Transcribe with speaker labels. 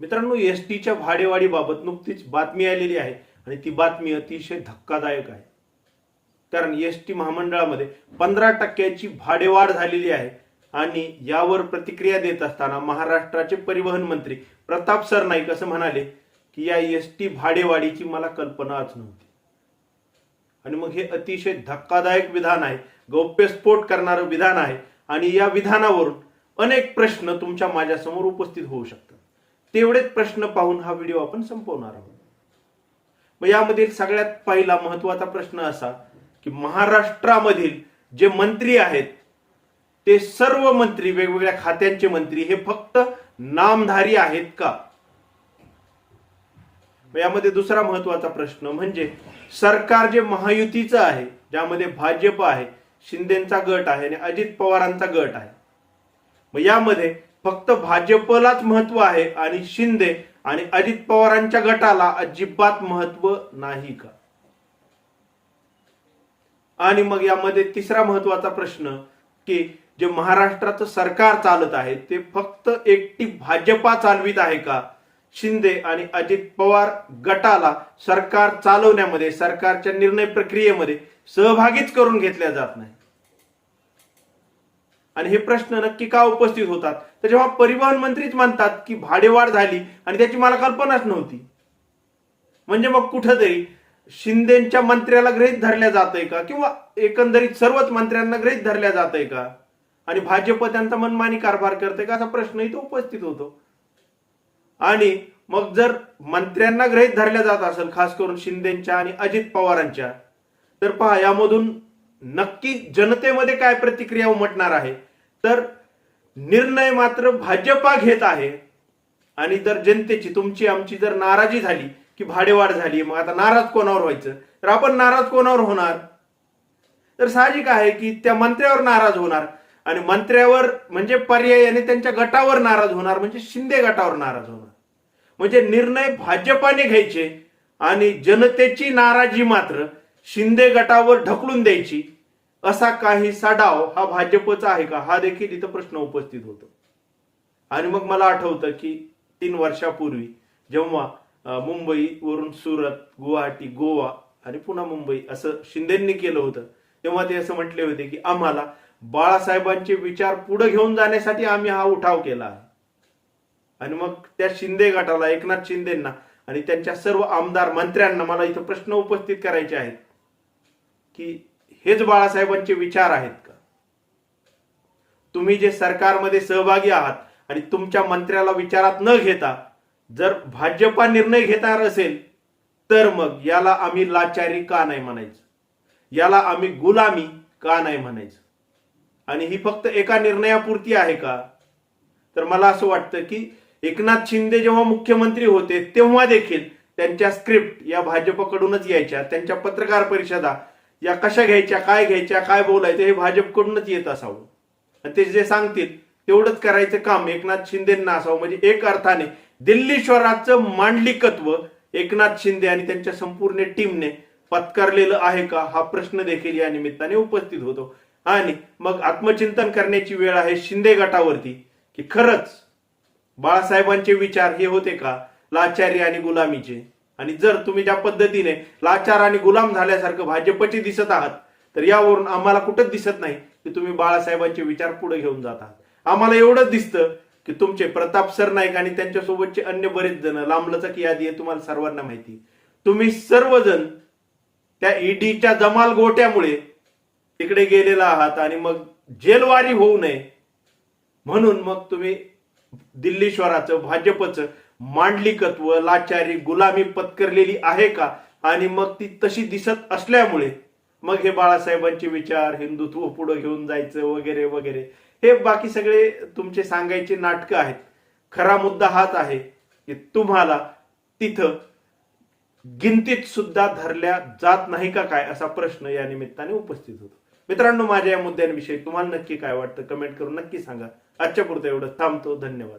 Speaker 1: मित्रांनो एस टीच्या भाडेवाढीबाबत नुकतीच बातमी आलेली आहे आणि ती बातमी अतिशय धक्कादायक आहे. कारण एस टी महामंडळामध्ये पंधरा टक्क्याची भाडेवाढ झालेली आहे आणि यावर प्रतिक्रिया देत असताना महाराष्ट्राचे परिवहन मंत्री प्रताप सरनाईक असं म्हणाले की या एस टी भाडेवाढीची मला कल्पनाच नव्हती. आणि मग हे अतिशय धक्कादायक विधान आहे गौप्यस्फोट करणारं विधान आहे आणि या विधानावरून अनेक प्रश्न तुमच्या माझ्यासमोर उपस्थित होऊ शकतात. तेवढेच प्रश्न पाहून हा व्हिडिओ आपण संपवणार आहोत. मग यामधील सगळ्यात पहिला महत्त्वाचा प्रश्न असा की महाराष्ट्रामधील जे मंत्री आहेत ते सर्व मंत्री वेगवेगळ्या खात्यांचे मंत्री हे फक्त नामधारी आहेत का? मग यामध्ये दुसरा महत्त्वाचा प्रश्न म्हणजे सरकार जे महायुतीचं आहे ज्यामध्ये भाजप आहे शिंदेचा गट आहे आणि अजित पवारांचा गट आहे. मग यामध्ये फक्त भाजपलाच महत्त्व आहे आणि शिंदे आणि अजित पवारांच्या गटाला अजिबात महत्त्व नाही का? आणि मग यामध्ये तिसरा महत्त्वाचा प्रश्न की जे महाराष्ट्राचं सरकार चालत आहे ते फक्त एकटी भाजपा चालवित आहे का? शिंदे आणि अजित पवार गटाला सरकार चालवण्यामध्ये सरकारच्या निर्णय प्रक्रियेमध्ये सहभागीच करून घेतल्या जात नाही आणि हे प्रश्न नक्की का उपस्थित होतात? तर जेव्हा परिवहन मंत्रीच म्हणतात की भाडेवाढ झाली आणि त्याची मला कल्पनाच नव्हती. म्हणजे मग कुठंतरी शिंदेच्या मंत्र्याला गृहित धरल्या जातंय का? किंवा एकंदरीत सर्वच मंत्र्यांना गृहित धरल्या जातंय का? आणि भाजप त्यांचा मनमानी कारभार करते का? असा प्रश्न इथं उपस्थित होतो. आणि मग जर मंत्र्यांना ग्रहित धरल्या जात असेल खास करून शिंदेच्या आणि अजित पवारांच्या तर पहा यामधून नक्की जनतेमध्ये काय प्रतिक्रिया उमटणार आहे? तर निर्णय मात्र भाजपा घेत आहे. आणि जर जनतेची तुमची आमची जर नाराजी झाली की भाडेवाढ झाली मग आता नाराज कोणावर व्हायचं? तर आपण नाराज कोणावर होणार? तर साहजिक आहे की त्या मंत्र्यावर नाराज होणार. आणि मंत्र्यावर म्हणजे पर्यायाने त्यांच्या गटावर नाराज होणार म्हणजे शिंदे गटावर नाराज होणार. म्हणजे निर्णय भाजपाने घ्यायचे आणि जनतेची नाराजी मात्र शिंदे गटावर ढकलून द्यायची. असा काहीसा डाव हा भाजपचा आहे का? हा देखील इथं प्रश्न उपस्थित होतो. आणि मग मला आठवतं की तीन वर्षापूर्वी जेव्हा मुंबई मुंबईवरून सुरत गुवाहाटी गोवा आणि पुन्हा मुंबई असं शिंदेंनी केलं होतं तेव्हा ते असं म्हटले होते की आम्हाला बाळासाहेबांचे विचार पुढे घेऊन जाण्यासाठी आम्ही हा उठाव केला आहे. आणि मग त्या शिंदे गटाला एकनाथ शिंदेना आणि त्यांच्या सर्व आमदार मंत्र्यांना मला इथं प्रश्न उपस्थित करायचे आहेत की हेच बाळासाहेबांचे विचार आहेत का? तुम्ही जे सरकारमध्ये सहभागी आहात आणि तुमच्या मंत्र्याला विचारात न घेता जर भाजपा निर्णय घेणार असेल तर मग याला आम्ही लाचारी का नाही म्हणायचं? याला आम्ही गुलामी का नाही म्हणायचं? आणि ही फक्त एका निर्णयापुरती आहे का? तर मला असं वाटतं की एकनाथ शिंदे जेव्हा मुख्यमंत्री होते तेव्हा देखील त्यांच्या स्क्रिप्ट या भाजपकडूनच यायच्या त्यांच्या पत्रकार परिषदा या कशा घ्यायच्या काय घ्यायच्या काय बोलायचं हे भाजपकडूनच येत असावं. आणि ते जे सांगतील तेवढंच करायचं काम एकनाथ शिंदेना असावं. म्हणजे एक अर्थाने दिल्ली शहराचं मांडलिकत्व एकनाथ शिंदे आणि त्यांच्या संपूर्ण टीमने पत्कारलेलं आहे का हा प्रश्न देखील या निमित्ताने उपस्थित होतो. आणि मग आत्मचिंतन करण्याची वेळ आहे शिंदे गटावरती की खरंच बाळासाहेबांचे विचार हे होते का लाचारी आणि गुलामीचे? आणि जर तुम्ही ज्या पद्धतीने लाचार आणि गुलाम झाल्यासारखं भाजपचे दिसत आहात तर यावरून आम्हाला कुठंच दिसत नाही की तुम्ही बाळासाहेबांचे विचार पुढे घेऊन जात आहात. आम्हाला एवढंच दिसतं की तुमचे प्रताप सरनाईक आणि त्यांच्यासोबतचे अन्य बरेच जण लांबलचक यादी आहे तुम्हाला सर्वांना माहिती. तुम्ही सर्वजण त्या ईडीच्या जमाल गोट्यामुळे तिकडे गेलेला आहात आणि मग जेलवारी होऊ नये. म्हणून मग तुम्ही दिल्लीश्वराचं भाजपचं मांडलिकत्व लाचारी गुलामी पत्करलेली आहे का? आणि मग ती तशी दिसत असल्यामुळे मग हे बाळासाहेबांचे विचार हिंदुत्व पुढे घेऊन जायचं वगैरे वगैरे. हे बाकी सगळे तुमचे सांगायचे नाटकं आहेत. खरा मुद्दा हाच आहे की तुम्हाला तिथं गिनतीत सुद्धा धरल्या जात नाही का काय असा प्रश्न या निमित्ताने उपस्थित होतो. मित्रांनो माझ्या या मुद्द्यांविषयी तुम्हाला नक्की काय वाटतं कमेंट करून नक्की सांगा. आजच्या पुरतं एवढं थांबतो. धन्यवाद.